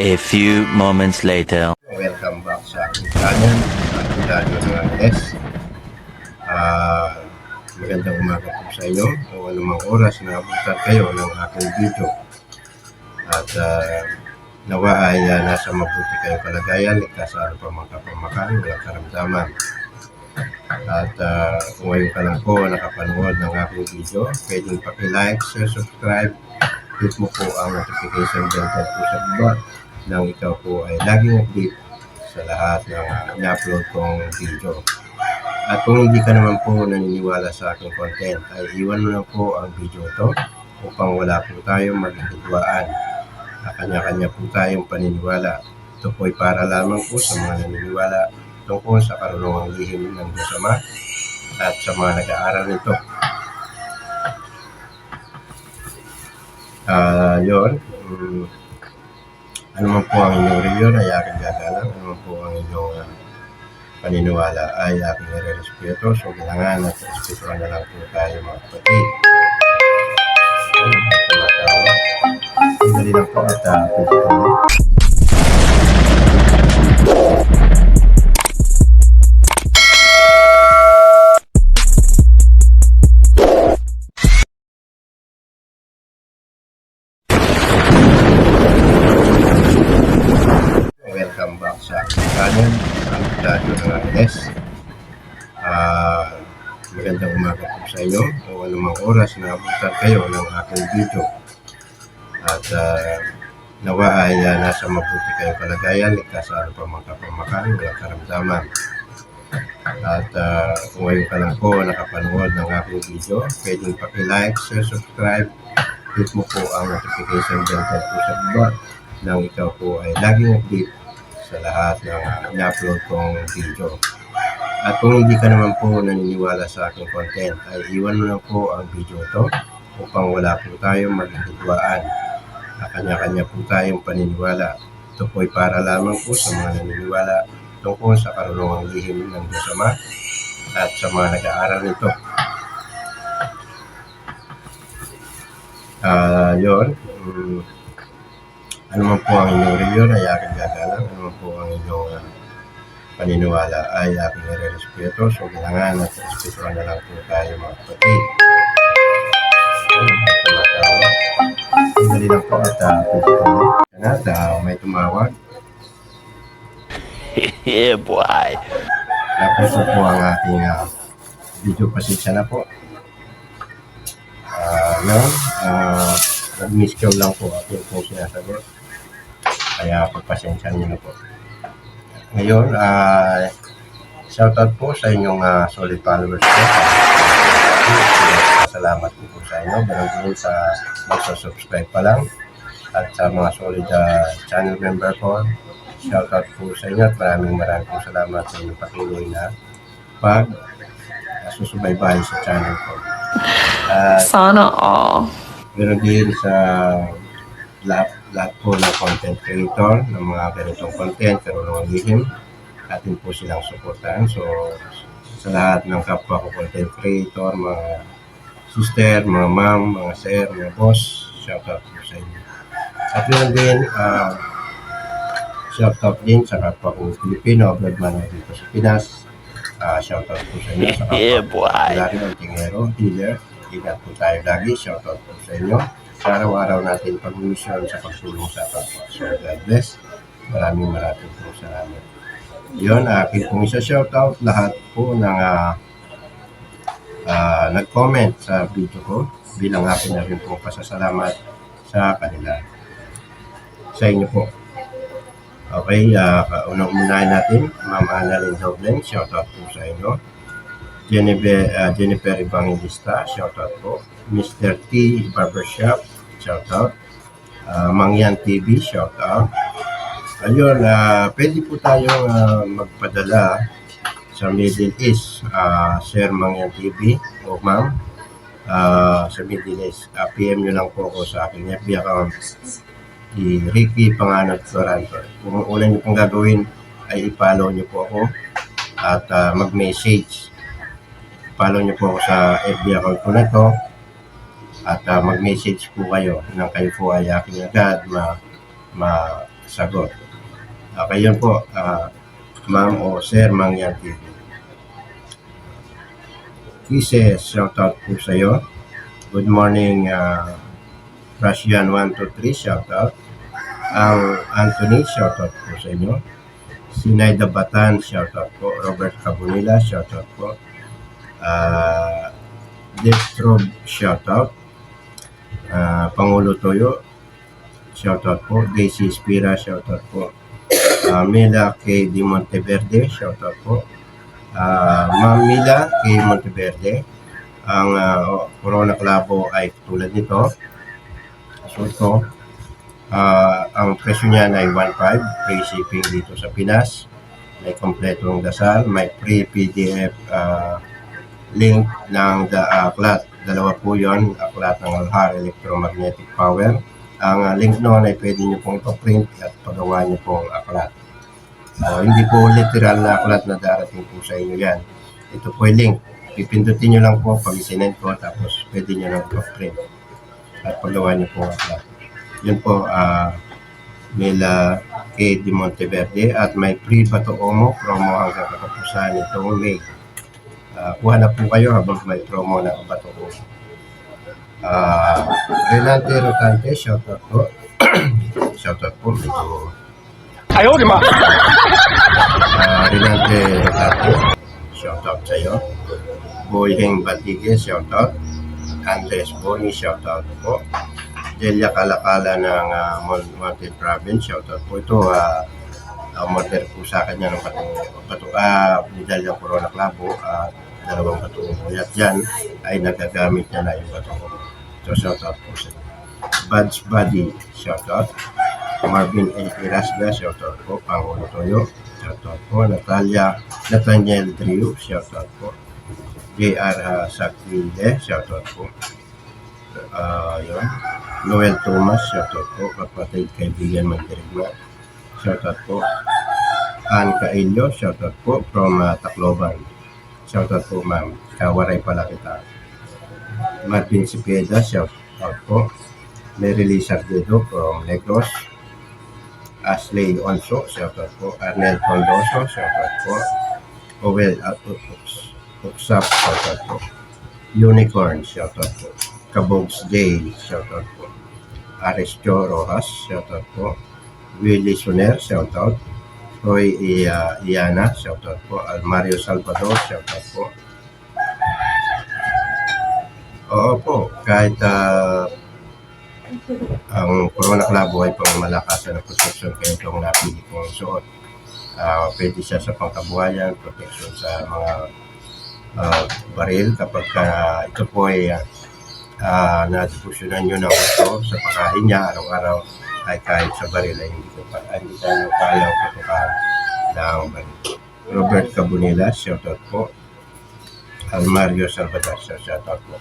A few moments later. Welcome back sa aking channel, ating radio ng Angeles. Ah, magandang umaga po sa inyo o anumang oras na abutan kayo ng aking video. At ah, nawa ay ah, nasa mabuti kayong kalagayan, ligtas sa ano pa mga kapamakan, walang karamdaman. At uh, kung ngayon ka lang po nakapanood ng aking video, pwedeng paki-like, share, subscribe, hit mo po ang notification bell dyan po sa baba nang ikaw po ay laging update sa lahat ng uh, in-upload kong video. At kung hindi ka naman po naniniwala sa aking content, ay iwan mo lang po ang video ito upang wala po tayong magkakidwaan na kanya-kanya po tayong paniniwala. Ito po ay para lamang po sa mga naniniwala tungkol sa karunungang lihim ng Diyos Ama at sa mga nag-aaral nito. Ah, yon. Mm, ano man po ang inyong reliyon ay aking gagalang. Ano man po ang inyong ah, paniniwala ay aking nire-respeto. So, kailangan at respetuhan na lang po tayo mga kapatid. Tumatawa. Sandali lang po at uh, tutuloy. Welcome nasa mabuti kayong kalagayan, ligtas sa ano pa mga kapamakan, walang karamdaman. At ah, kung ngayon ka lang po nakapanood ng aking video, pwedeng paki-like, share, subscribe, hit mo po ang notification bell dyan po sa baba nang ikaw po ay laging update sa lahat ng uh, in-upload kong video. At kung hindi ka naman po naniniwala sa aking content, ay iwan mo lang po ang video ito upang wala po tayong magkakidwaan na kanya-kanya po tayong paniniwala. Ito po ay para lamang po sa mga naniniwala tungkol sa karunungang lihim ng Diyos Ama at sa mga nag-aaral nito. Ah, yon. Mm, ano man po ang inyong reliyon ay aking gagalang. Ano man po ang inyong ah, paniniwala ay aking nire-respeto. So, kailangan at respetuhan na lang po tayo mga kapatid. Sandali lang po at uh, tutuloy. At ah, may tumawag. yeah, boy. Tapos po ang ating ah, video pasensya na po. Ah, no, ah, nag-miss call lang po yung po sinasagot. Kaya pagpasensya niyo na po. Ngayon, ah, shoutout po sa inyong ah, solid followers po. Salamat po, po sa inyo. Ganun din sa magsa-subscribe pa lang. At sa mga solid ah, channel member ko, shoutout po sa inyo at maraming maraming po salamat sa inyong patuloy na pag susubaybay sa channel ko. At Sana all. Meron din sa lahat, lahat po ng content creator ng mga ganitong content, pero ng lihim, atin po silang suportahan. So, sa lahat ng kapwa ko content creator, mga sister, mga ma'am, mga sir, mga boss, shout out po sa inyo. At meron din, uh, shout out din sa kapwa ko Pilipino, abroad man ako dito sa Pinas. Uh, shout out po sa inyo. Sa kapwa Yeah, boy. Lagi ng tingero, dealer. Ingat po tayo lagi. Shout out po sa inyo. Sa araw-araw natin pag-mission sa pagtulong sa kapwa. So, God bless. Maraming maraming po salamat. Yun, akin pong isa shout out lahat po ng ah, ah, nag-comment sa video ko bilang akin na rin po pasasalamat sa kanila. Sa inyo po. Okay, uh, unang-unahin natin, Ma'am Annalyn Doblen, shout out po sa inyo. Jennifer, uh, Jennifer Evangelista, shout out po. Mr. T Barbershop, shout out. Uh, Mangyan TV, shout out. Ayun, uh, pwede po tayong ah, magpadala sa Middle East, uh, Sir Mangyan TV o Ma'am, ah, sa Middle East. Ah, PM nyo lang po ako sa aking FB account di Ricky Panganot Toronto. Kung una nyo pong gagawin ay i-follow nyo po ako at ah, mag-message. Follow nyo po ako sa FB account ko na to at ah, mag-message po kayo nang kayo po ay aking agad ma, ma sagot. Okay, yun po, ah, ma'am o sir, Mangyang TV. Kisses, shout out po sa iyo. Good morning, uh, Russian 123, shout out. Ang Anthony, shout out po sa inyo. Sinayda Batan, shout out po. Robert Cabunila, shout out po. Uh, Destrob, shout out. Ah, Pangulo Toyo, shout out po. Daisy Spira, shout out po. Ah, Mila K. Di Monteverde, shout out po. Ah, Ma'am Mila K. Monteverde, ang ah, Corona Clavo ay tulad nito. So ito, ah, ang presyo niyan ay 1.5, free shipping dito sa Pinas. May kompletong dasal, may free PDF ah, link ng the aklat. Dalawa po yon aklat ng Alhar Electromagnetic Power. Ang ah, link noon ay pwede nyo pong ipaprint at pagawa nyo pong aklat. So, hindi po literal na aklat na darating po sa inyo yan. Ito po ay link. Pipindutin nyo lang po pag isinend ko tapos pwede nyo lang ipaprint at pagawa nyo pong aklat. Yun po, ah Mila K. Di Monteverde at may free Bato Omo promo hanggang katapusan nitong May. Ah, kuha na po kayo habang may promo na Bato Omo. Ah, Renante Rotante, shout out po. shout out po. Medyo 哎呦我的妈！ Ah, Renante Rotante, shout out sa iyo. Boyheng Batige, shout out. Andres Boni, shout out po. Delia Kalakala ng uh, Mountain Province, shout out po. Ito, ah, uh, model po sa akin yan ng pato, pato, ah, medalya Corona Clavo, at dalawang pato. At yan ay nagagamit niya na yung pato. So, shout out po sa Buds Buddy, shout out. Marvin A. Pirasga, shout out po. Pangulo Toyo, shout out po. Natalia, Nathaniel Drew, shout out po. J.R. Uh, Sakville, shout out po. Ah, yun. Noel Thomas, shout out po. Kapatid kaibigan Mandirigma, shout out po. Ann Caillo, shout out po from uh, Tacloban. Shout out po ma'am. Kawaray pala kita. Martin Cepeda, shout out po. Mary Lisa Sardedo from Negros. Ashley Onso, shout out po. Arnel Condoso, shout out po. Owel at Uksap, shout out po. Unicorn, shout out po. Kabogs J, shout out po. Aristio Rojas, shout out po. Willie Soner, shout out. Roy Ia, Iana, shout out po. Mario Salvador, shout out po. Oo po, kahit ah, ang Corona Clavo ay pang malakasan na protection kaya itong napili kong suot. Ah, pwede siya sa pangkabuhayan, protection sa mga ah, baril kapag ka ito po ay uh, nadipusyonan nyo ng gusto sa pagkain niya araw-araw ay kahit sa baril ay hindi ko pa ay hindi tayo kayang patukan ng baril. Robert Cabunila, shoutout po. Almario Salvador, shoutout po.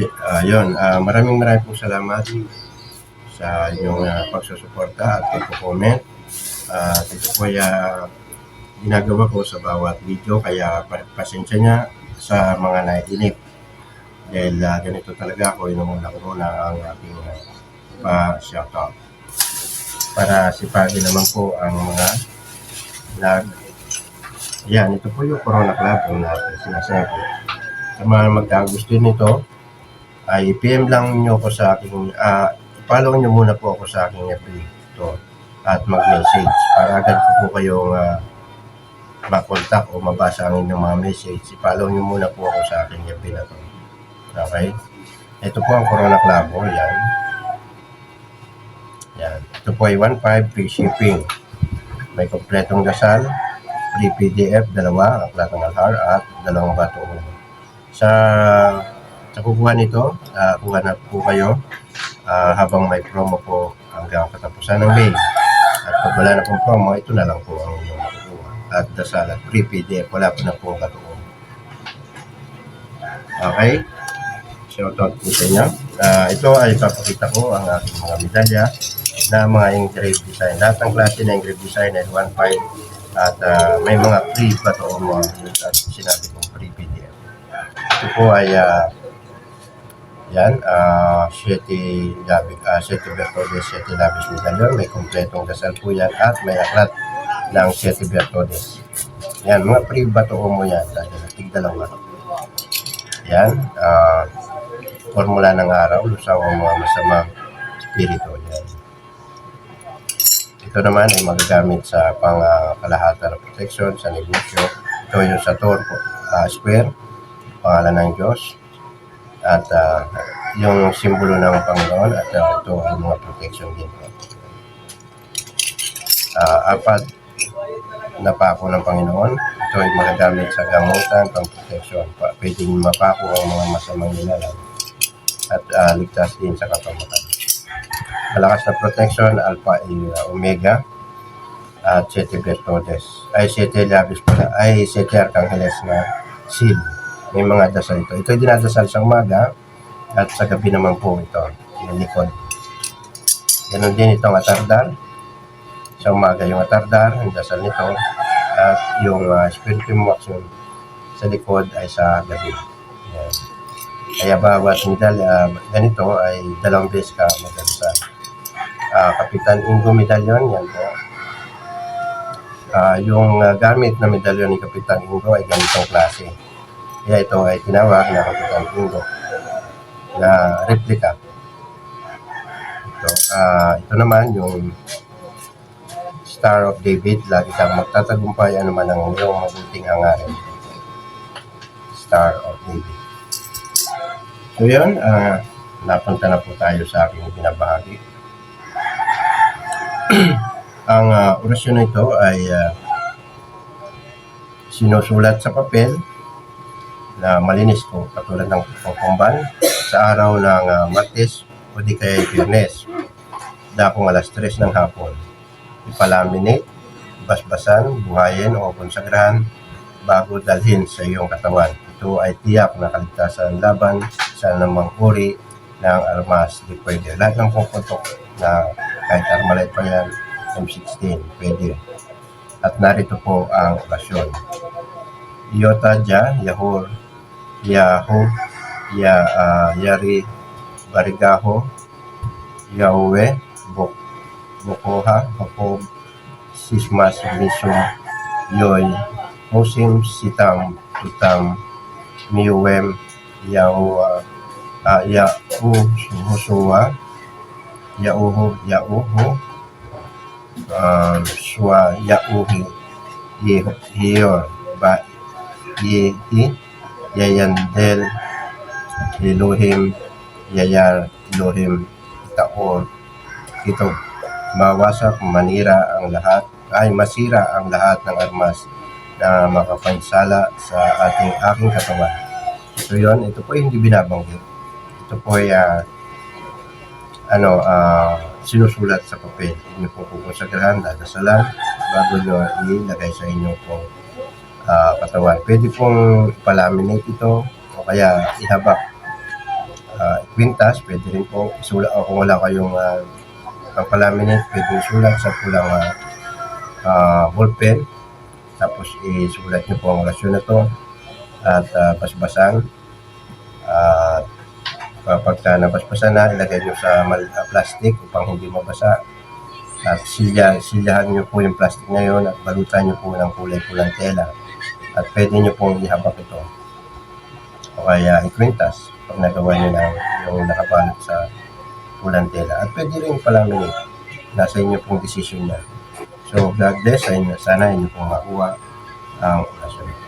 Ah, yun, ah, maraming maraming po salamat sa inyong uh, pagsusuporta at pagko-comment. At ito po ay ah, ginagawa ko sa bawat video kaya pa- pasensya niya sa mga naiinip. Dahil ah, ganito talaga ako, inumuna-una ang aking uh, pa-shoutout. Para sipagin naman po ang mga nag yan, ito po yung Corona Club na sinasabi. Sa mga magkagusto nito, ay PM lang nyo ko sa aking, ah, follow nyo muna po ako sa aking FB to at mag-message para agad ko po kayong uh, makontak o mabasa ang inyong mga message. I-follow nyo muna po ako sa aking FB na to. Okay? Ito po ang Corona Clavo. Yan. Yan. Ito po ay 1.5 free shipping. May kompletong dasal, free PDF, dalawa, ang platong alhar at dalawang bato. Sa sa kukuha nito, uh, kuha na po kayo ah, habang may promo po hanggang katapusan ng May. At pag wala na pong promo, ito na lang po ang inyong makukuha. At dasal at free PDF, wala po na pong katuon. Okay? Shoutout po sa inyo. Ah, ito ay papakita ko ang aking mga medalya na mga engraved design. Lahat ng klase na engraved design ay 1.5 at ah, may mga free pa to mo at sinabi kong free PDF. Ito po ay ah, Yan, ah 7 gabi, ah 7 Bertodes, 7 Labis Medallion. May kompletong dasal po yan at may aklat ng 7 Bertodes. Yan, mga free bato mo yan. Tig dalawa. Yan, ah formula ng araw, lusaw ang mga masamang spirito. Yan. Ito naman ay magagamit sa pangkalahatan ng protection sa negosyo. Ito yung Sator uh, Square, pangalan ng Diyos. At ah, yung simbolo ng Panginoon at ah, ito ay mga protection din po. Ah, apat na pako ng Panginoon. Ito ay magagamit sa gamutan, pang protection. Pa, pwedeng mapako ang mga masamang nilalang at ah, ligtas din sa kapamakan. Malakas na protection, alpha y omega at 7 Bertodes. Ay 7 labis pala. Ay 7 Arcangelo na seal. May mga dasal ito. Ito ay dinadasal sa umaga at sa gabi naman po ito. Yung likod. Ganon din itong atardar. Sa umaga yung atardar, ang dasal nito. At yung uh, spiritum waxum sa likod ay sa gabi. Yan. Kaya bawat medalya, ganito ay dalawang beses ka magdasal. Ah, Kapitan Ingo Medallion, yan po. Ah, yung ah, gamit na medalyon ni Kapitan Ingo ay ganitong klase. Kaya ito ay tinawag na Kapitan Ingo na replika. Ito, ah, ito naman yung Star of David, lagi kang magtatagumpay ano man ang iyong mabuting hangarin. Star of David. So yun, ah, napunta na po tayo sa aking binabahagi. ang ah, orasyon na ito ay ah, sinusulat sa papel na malinis ko katulad ng pangkumban sa araw ng ah, Martes o di kaya Biyernes dakong alas 3 ng hapon ipalaminate basbasan, buhayin o konsagrahan bago dalhin sa iyong katawan. Ito ay tiyak na kaligtasan laban sa namang uri ng armas di pwede. Lahat ng puputok na kahit armalite pa yan, M16, pwede. At narito po ang okasyon. Iota Dya, Yahor, Yaho, Ya, ah, Yari, Barigaho, Yahweh, Bok, Bokoha, Bakob, Sismas, Misum, Yoy, Musim, Sitam, Tutam, Miuwem, Yahuwa, uh, Yahu, Husua, Yahuhu, Yahuhu, um, Swa, Yahuhi, Ye- Hiyor, Ba, Yehi, Yayandel, Elohim, Yayar, Elohim, Taor, ito, mawasak, manira ang lahat, ay masira ang lahat ng armas na makapansala sa ating aking katawan. So yun, ito po hindi binabanggit. Ito po ay ah, ano, ah, sinusulat sa papel. Inyo po pupunsagrahan, dadasalan, bago nyo ilagay sa inyong pong ah, katawan. Pwede pong palaminate ito o kaya ihabak. Uh, kwintas, pwede rin po isulat o kung wala kayong uh, palaminate, pwede isulat sa pulang uh, uh, ballpen. Tapos isulat nyo po ang orasyon na to at uh, basbasan. At kapag ka nabasbasan na, ilagay nyo sa mal- uh, plastic upang hindi mabasa. At silya, silyahan nyo po yung plastic na yun at balutan nyo po ng kulay-pulang tela. At pwede nyo pong ihabak ito. O kaya ikwintas pag nagawa nyo na yung nakabalot sa pulang tela. At pwede rin palaminate. Nasa inyo pong decision na. So, God bless inyo. Sana inyo pong makuha ang orasyon.